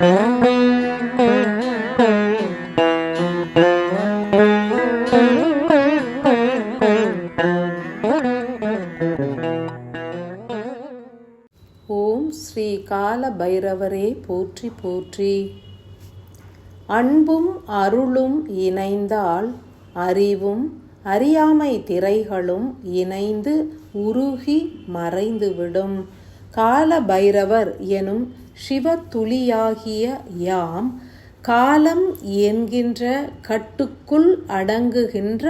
ஓம் ஸ்ரீ கால பைரவரே போற்றி போற்றி. அன்பும் அருளும் இணைந்தால் அறிவும் அறியாமை திரைகளும் இணைந்து உருகி மறைந்துவிடும். கால பைரவர் எனும் சிவத்துளியாகிய யாம் காலம் என்கின்ற கட்டுக்குள் அடங்குகின்ற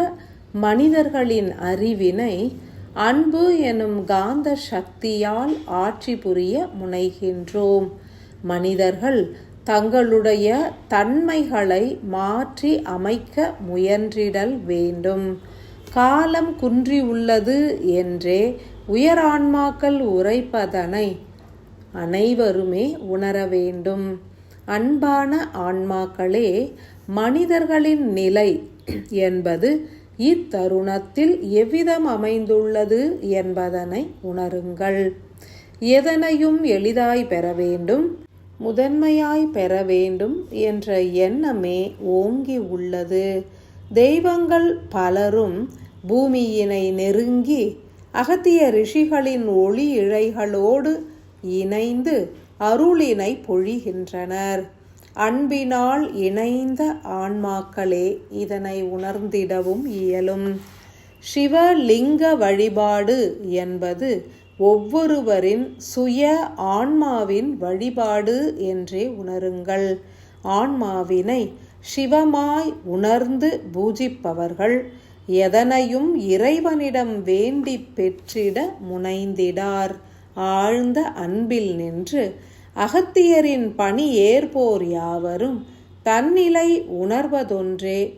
மனிதர்களின் அறிவினை அன்பு எனும் காந்த சக்தியால் ஆட்சி புரிய முனைகின்றோம். மனிதர்கள் தங்களுடைய தன்மைகளை மாற்றி அமைக்க முயன்றிடல் வேண்டும். காலம் குன்றியுள்ளது என்றே உயரான்மாக்கள் உரைப்பதனை அனைவருமே உணர வேண்டும். அன்பான ஆன்மாக்களே மனிதர்களின் நிலை என்பது இத்தருணத்தில் எவ்விதம் அமைந்துள்ளது என்பதனை உணருங்கள். எதனையும் எளிதாய் பெற வேண்டும் முதன்மையாய் பெற வேண்டும் என்ற எண்ணமே ஓங்கி உள்ளது. தெய்வங்கள் பலரும் பூமியினை நெருங்கி அகத்திய ரிஷிகளின் ஒளி இழைகளோடு இணைந்து அருளினை பொழிகின்றனர். அன்பினால் இணைந்த ஆன்மாக்களே இதனை உணர்ந்திடவும் இயலும். சிவலிங்க வழிபாடு என்பது ஒவ்வொருவரின் சுய ஆன்மாவின் வழிபாடு என்றே உணருங்கள். ஆன்மாவினை சிவமாய் உணர்ந்து பூஜிப்பவர்கள் எதனையும் இறைவனிடம் வேண்டி பெற்றிட முனைந்திடார். ஆழ்ந்த அன்பில் நின்று அகத்தியரின் பணி ஏற்போர் யாவரும் தன்னிலை உணர்வதொன்றே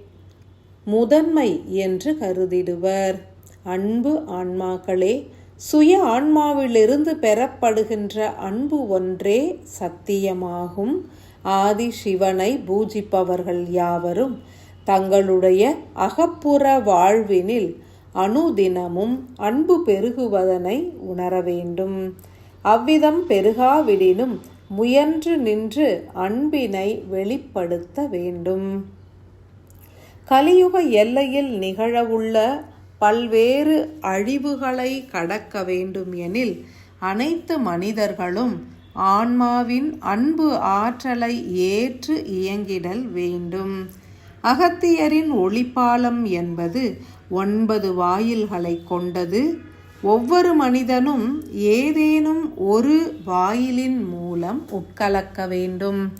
முதன்மை என்று கருதிடுவர். அன்பு ஆன்மாக்களே சுய ஆன்மாவிலிருந்து பெறப்படுகின்ற அன்பு ஒன்றே சத்தியமாகும். ஆதி சிவனை பூஜிப்பவர்கள் யாவரும் தங்களுடைய அகப்புற வாழ்வினில் அனுதினமும் அன்பு பெருகுவதனை உணர வேண்டும். அவ்விதம் பெருகாவிடினும் முயன்று நின்று அன்பினை வெளிப்படுத்த வேண்டும். கலியுக எல்லையில் நிகழவுள்ள பல்வேறு அழிவுகளை கடக்க வேண்டும் எனில் அனைத்து மனிதர்களும் ஆன்மாவின் அன்பு ஆற்றலை ஏற்று இயங்கிடல் வேண்டும். அகத்தியரின் ஒளிப்பாலம் என்பது ஒன்பது வாயில்களை கொண்டது. ஒவ்வொரு மனிதனும் ஏதேனும் ஒரு வாயிலின் மூலம் உட்கலக்க வேண்டும்.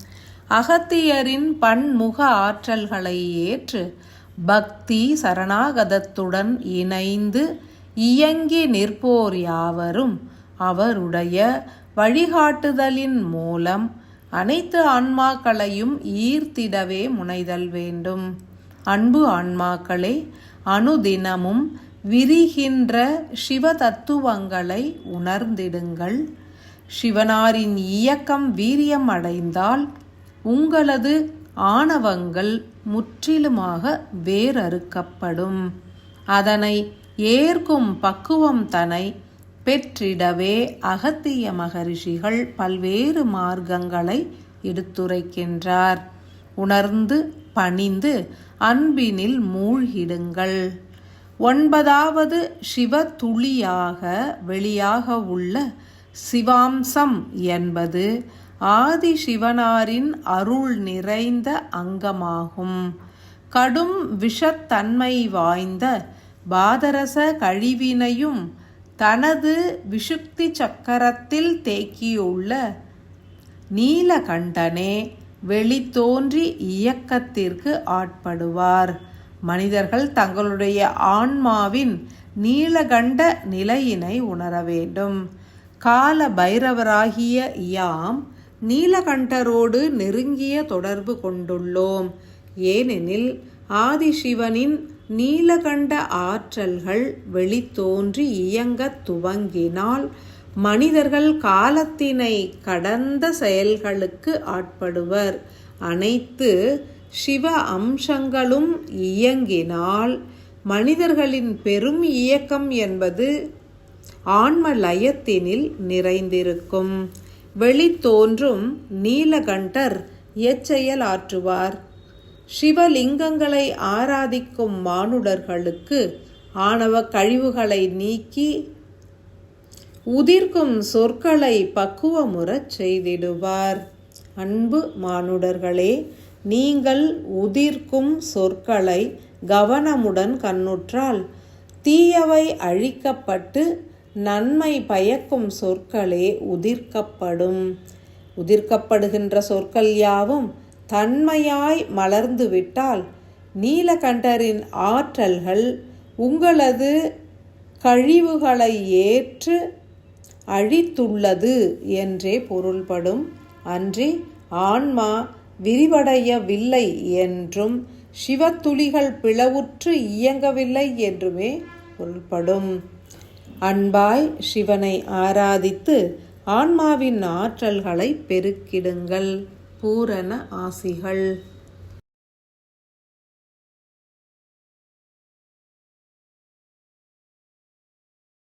அகத்தியரின் பன்முக ஆற்றல்களை ஏற்று பக்தி சரணாகதத்துடன் இணைந்து இயங்கி நிற்போர் யாவரும் அவருடைய வழிகாட்டுதலின் மூலம் அனைத்து ஆன்மாக்களையும் ஈர்த்திடவே முனைதல் வேண்டும். அன்பு ஆன்மாக்களே அனுதினமும் விரிகின்ற சிவ தத்துவங்களை உணர்ந்திடுங்கள். சிவனாரின் இயக்கம் வீரியம் அடைந்தால் உங்களது ஆணவங்கள் முற்றிலுமாக வேறறுக்கப்படும். அதனை ஏற்கும் பக்குவம் தனை பெற்றிடவே அகத்திய மகரிஷிகள் பல்வேறு மார்க்கங்களை எடுத்துரைக்கின்றார். உணர்ந்து பணிந்து அன்பினில் மூழ்கிடுங்கள். ஒன்பதாவது சிவ துளியாக வெளியாக உள்ள சிவாம்சம் என்பது ஆதி சிவனாரின் அருள் நிறைந்த அங்கமாகும். கடும் விஷத்தன்மை வாய்ந்த பாதரச கழிவினையும் தனது விஷுக்தி சக்கரத்தில் தேக்கியுள்ள நீலகண்டனே வெளித்தோன்றி இயக்கத்திற்கு ஆட்படுவார். மனிதர்கள் தங்களுடைய ஆன்மாவின் நீலகண்ட நிலையினை உணர வேண்டும். கால பைரவராகிய யாம் நீலகண்டரோடு நெருங்கிய தொடர்பு கொண்டுள்ளோம். ஏனெனில் ஆதிசிவனின் நீலகண்ட ஆற்றல்கள் வெளித்தோன்றி இயங்கத் துவங்கினால் மனிதர்கள் காலத்தினை கடந்த செயல்களுக்கு ஆட்படுவர். அனைத்து சிவ அம்சங்களும் இயங்கினால் மனிதர்களின் பெரும் இயக்கம் என்பது ஆன்ம லயத்தினில் நிறைந்திருக்கும். வெளித்தோன்றும் நீலகண்டர் எச்செயல் ஆற்றுவார் சிவலிங்கங்களை ஆராதிக்கும் மானுடர்களுக்கு ஆணவ கழிவுகளை நீக்கி உதிர்க்கும் சொற்களை பக்குவமுறச் செய்திடுவார். அன்பு மானுடர்களே நீங்கள் உதிர்க்கும் சொற்களை கவனமுடன் கண்ணுற்றால் தீயவை அழிக்கப்பட்டு நன்மை பயக்கும் சொற்களே உதிர்க்கப்படும். உதிர்க்கப்படுகின்ற சொற்கள் யாவும் தன்மையாய் மலர்ந்துவிட்டால் நீலகண்டரின் ஆற்றல்கள் உங்களது கழிவுகளை ஏற்று அழித்துள்ளது என்றே பொருள்படும். அன்றி ஆன்மா விரிவடையவில்லை என்றும் சிவத்துளிகள் பிளவுற்று இயங்கவில்லை என்றுமே பொருள்படும். அன்பாய் சிவனை ஆராதித்து ஆன்மாவின் ஆற்றல்களை பெருக்கிடுங்கள். பூரண ஆசிகள்.